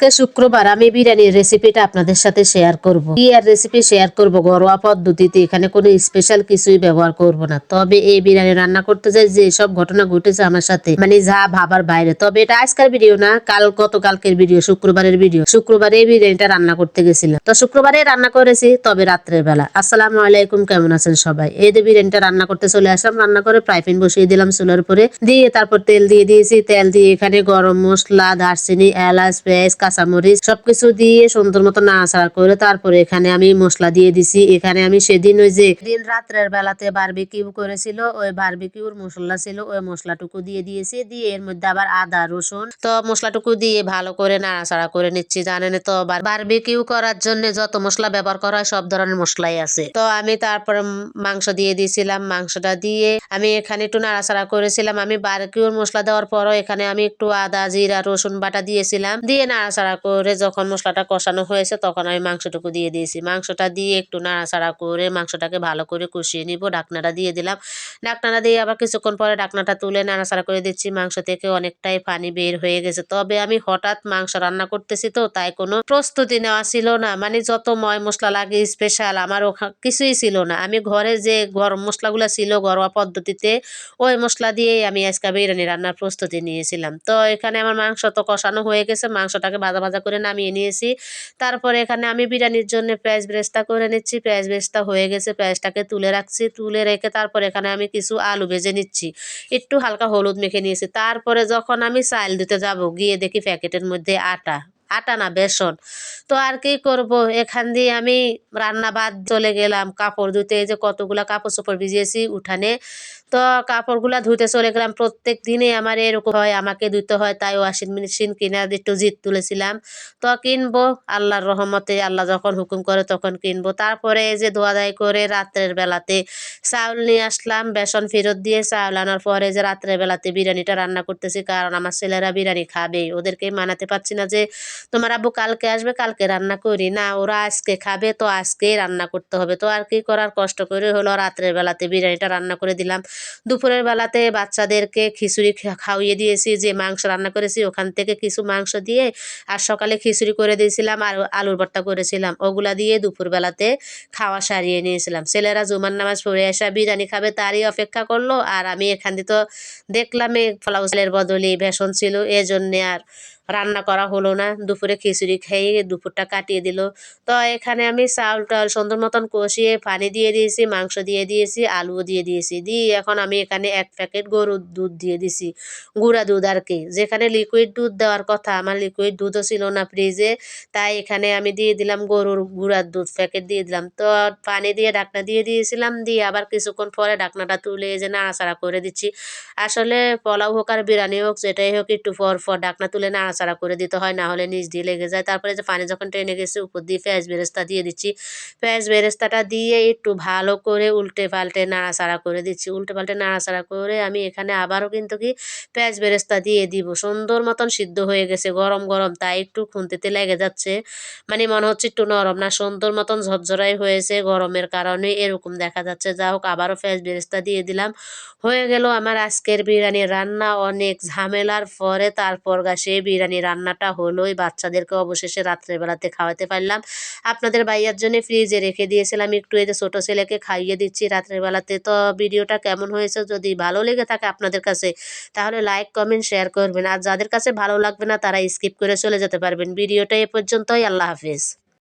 আজকে শুক্রবার আমি বিরিয়ানির রেসিপিটা আপনাদের সাথে শেয়ার করব। কি আর রেসিপি শেয়ার করব? ঘরোয়া পদ্ধতিতে এখানে কোনো স্পেশাল কিছুই ব্যবহার করব না। তবে এই বিরিয়ানি রান্না করতে যাই, যে সব ঘটনা ঘটেছে আমার সাথে মানে যা ভাবার বাইরে। তবে এটা আজকের ভিডিও না, কাল গতকালকের ভিডিও শুক্রবারের ভিডিও শুক্রবারে এই বিরিয়ানিটা রান্না করতে গেছিলাম। তো শুক্রবারে রান্না করেছি, তবে রাত্রের বেলা। আসসালামু আলাইকুম, কেমন আছেন সবাই? এই যে বিরিয়ানিটা রান্না করতে চলে আসলাম, রান্না করে ফ্রাই প্যান বসিয়ে দিলাম চুলার উপরে। দিয়ে তারপর তেল দিয়ে দিয়েছি। তেল দিয়ে এখানে গরম মশলা, দারচিনি, এলাচ, পেঁয়াজ কাঁচামরিচ সবকিছু দিয়ে সুন্দর মতো নাড়াচাড়া করে তারপরে এখানে আমি মশলা দিয়ে দিছি। এখানে আমি সেদিন ওই যে দিন রাত্রের বেলাতে বারবিকিউ করেছিল, ওই বারবিকিউর মশলা ছিল, ওই মশলাটুকু দিয়ে দিয়েছি। দিয়ে এর মধ্যে আবার আদা, রসুন। তো মশলাটুকু দিয়ে ভালো করে নাড়াচাড়া করে নিচ্ছি, জানেন তো। বারবিকিউ করার জন্য যত মশলা ব্যবহার করা হয় সব ধরনের মশলাই আছে। তো আমি তারপরে মাংস দিয়ে দিয়েছিলাম। মাংসটা দিয়ে আমি এখানে একটু নাড়াচাড়া করেছিলাম। আমি বারবিকিউর মশলা দেওয়ার পরও এখানে আমি একটু আদা, জিরা, রসুন বাটা দিয়েছিলাম। দিয়ে নাড়াচাড়া করে যখন মশলাটা কষানো হয়েছে তখন আমি মাংসটুকু দিয়ে দিয়েছি। মাংসটা দিয়ে একটু নাড়াচাড়া করে মাংসটাকে ভালো করে কষিয়ে নিব। ডাকনাটা দিয়ে দিলাম। ডাকনাটা দিয়ে আবার কিছুক্ষণ পরে ডাকনাটা তুলে নাড়াচাড়া করে দিচ্ছি। মাংস থেকে অনেকটাই পানি বের হয়ে গেছে। তবে আমি হঠাৎ মাংস রান্না করতেছি তো, তাই কোনো প্রস্তুতি নেওয়া ছিল না। মানে যত ময় মশলা লাগে স্পেশাল আমার ওখা- কিছুই ছিল না। আমি ঘরে যে গরম মশলাগুলো ছিল ঘরোয়া পদ্ধতিতে, ওই মশলা দিয়েই আমি আজকে বিরিয়ানি রান্নার প্রস্তুতি নিয়েছিলাম। তো এখানে আমার মাংস তো কষানো হয়ে গেছে। মাংসটাকে ভাজা ভাজা করে নামিয়ে নিয়েছি। তারপরে এখানে আমি বিরিয়ানির জন্য পেঁয়াজ বেরেস্তা করে নিচ্ছি। পেঁয়াজ বেরেস্তা হয়ে গেছে, পেঁয়াজটাকে তুলে রাখছি। তুলে রেখে তারপরে এখানে আমি কিছু আলু ভেজে নিচ্ছি। একটু হালকা হলুদ মেখে নিয়েছি। তারপরে যখন আমি চাল দিতে যাব, গিয়ে দেখি প্যাকেটের মধ্যে আটা আটা না বেসন। তো আর কি করব? এখান দিয়ে আমি রান্না বাদ চলে গেলাম। কাপড় ধুতে এই যে কতগুলো কাপড় চোপড় ভিজিয়েছি উঠানে। তো কাপড়গুলা ধুতে চলে গেলাম। প্রত্যেক দিনে আমার এরকম হয়, আমাকে ধুতে হয়, তাই ওয়াশিং মেশিন কিনে একটু জিত তুলেছিলাম। তো কিনবো, আল্লাহর রহমতে আল্লাহ যখন হুকুম করে তখন কিনবো। তারপরে এই যে ধোয়া দায় করে রাত্রের বেলাতে চাউল নিয়ে আসলাম, বেসন ফেরত দিয়ে চাউল আনার পরে যে রাত্রের বেলাতে বিরিয়ানিটা রান্না করতেছি, কারণ আমার ছেলেরা বিরিয়ানি খাবে ওদেরকে মানাতে পারছি না যে, তোমার আব্বু কালকে আসবে, কালকে রান্না করি। না, ওরা আজকে খাবে, তো আজকেই রান্না করতে হবে। তো আর কি করার কষ্ট করে হলো রাত্রের বেলাতে বিরিয়ানিটা রান্না করে দিলাম। দুপুরের বেলাতে বাচ্চাদেরকে খিচুড়ি খাওয়িয়ে দিয়েছি, যে মাংস রান্না করেছি ওখান থেকে কিছু মাংস দিয়ে আর সকালে খিচুড়ি করে দিয়েছিলাম আর আলুর ভর্তা করেছিলাম। ওগুলা দিয়ে দুপুরবেলাতে খাওয়া সারিয়ে নিয়েছিলাম। ছেলেরা জুমার নামাজ পড়ে আসা বিরিয়ানি খাবে তারই অপেক্ষা করল আর আমি এখান দিয়ে তো দেখলাম এই পোলাও চালের বদলে বেসন ছিল, এজন্যে আর রান্না করা হলো না। দুপুরে খিচুড়ি খেয়ে দুপুরটা কাটিয়ে দিল। তো এখানে আমি চাউল টাউল সুন্দর মতন কষিয়ে পানি দিয়ে দিয়েছি, মাংস দিয়ে দিয়েছি, আলুও দিয়ে দিয়েছি। দিয়ে এখন আমি এখানে এক প্যাকেট গরুর দুধ দিয়ে দিছি, গুঁড়া দুধ আর কি। যেখানে লিকুইড দুধ দেওয়ার কথা, আমার লিকুইড দুধও ছিল না ফ্রিজে তাই এখানে আমি দিয়ে দিলাম গরুর গুঁড়ার দুধ প্যাকেট দিয়ে দিলাম। তো পানি দিয়ে ঢাকনা দিয়ে দিয়েছিলাম, দিয়ে আবার কিছুক্ষণ পরে ঢাকনাটা তুলে যে নাড়াচাড়া করে দিচ্ছি। আসলে পোলাও হোক আর বিরিয়ানি হোক, যেটাই হোক, একটু পর পর ঢাকনা তুলে নাড়াচাড়া করে দিতে হয়, না হলে নিচ দিয়ে লেগে যায়। তারপরে যে পানি যখন টেনে গেছে, উপর দিয়ে পেঁয়াজ বেরেস্তা দিয়ে দিচ্ছি। পেঁয়াজ বেরেস্তাটা দিয়ে একটু ভালো করে উল্টে পাল্টে নাড়াচাড়া করে দিচ্ছি। উল্টে পাল্টে নাড়াচাড়া করে আমি এখানে আবারও কিন্তু কি পেঁয়াজ বেরেস্তা দিয়ে দিব। সুন্দর মতন সিদ্ধ হয়ে গেছে, গরম গরম। তাই একটু খুন্তিতে লেগে যাচ্ছে। মানে মনে হচ্ছে একটু নরম না, সুন্দর মতন ঝরঝরাই হয়েছে গরমের কারণে। এরকম দেখা যাচ্ছে। যা হোক, আবারও পেঁয়াজ বেরেস্তা দিয়ে দিলাম। হয়ে গেল আমার আজকের বিরিয়ানি রান্না। অনেক ঝামেলার পরে তারপর গা সেই বিরিয়ানি রান্নাটা হলোই, বাচ্চাদেরকে অবশেষে রাত্রেবেলাতে খাওয়াতে পারলাম। আপনাদের ভাইয়ার জন্য ফ্রিজে রেখে দিয়েছিলাম, একটু যে ছোটো ছেলেকে খাইয়ে দিচ্ছি রাত্রেবেলাতে। তো ভিডিওটা কেমন হয়েছে, যদি ভালো লেগে থাকে আপনাদের কাছে, তাহলে লাইক কমেন্ট শেয়ার করবেন। আর যাদের কাছে ভালো লাগবে না, তারা স্কিপ করে চলে যেতে পারবেন। ভিডিওটা এ পর্যন্তই, আল্লাহ হাফিজ।